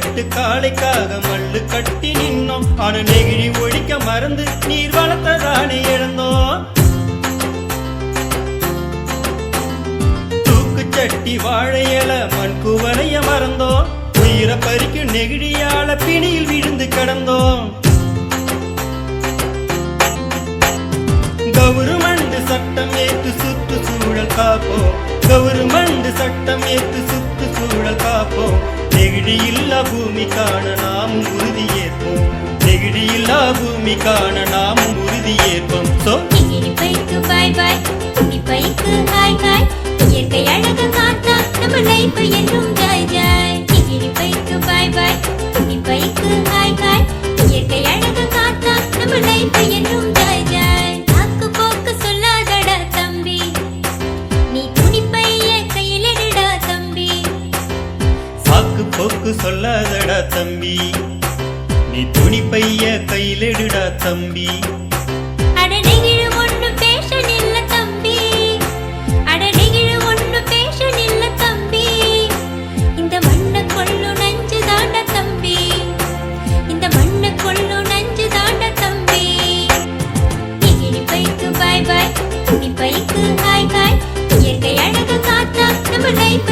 கட்டு காலைக்காக மல்லு கட்டி நின்னோம். ஆன நெகிழி ஒழிக்க மறந்து நீர் வளர்த்ததானே இழந்தோம் தூக்குச்சட்டி வாழையல மண் குவலைய மறந்தோம். உயிரை பறிக்கும் நெகிழியால பிணியில் விழுந்து கிடந்தோம். கவுருமண்டு சட்டம் ஏற்று சுற்று சூழல் காப்போம். கவுருமண்டு சட்டம் ஏற்று சுற்று சூழல் காப்போம். நெகிழியில் நெகிழியில்லா பூமி காண நாம் உறுதியேற்போம் நெகிழியில்லா பூமி காண நாம் உறுதியேற்போம் சோ நெகிழி பைக்கு பாய் பாய். துணி பைக்கு ஹாய் ஹாய் இயற்கை அழகு காத்தா நம்ம லைஃப் என்றும் போக்கு சொல்லாதடா தம்பி. நீ துணி பைய கையிலெடுடா தம்பி. இந்த இந்த பைக்கு ஹாய் ஹாய் இயற்கை அழகு காத்தா நம்ம லைஃப்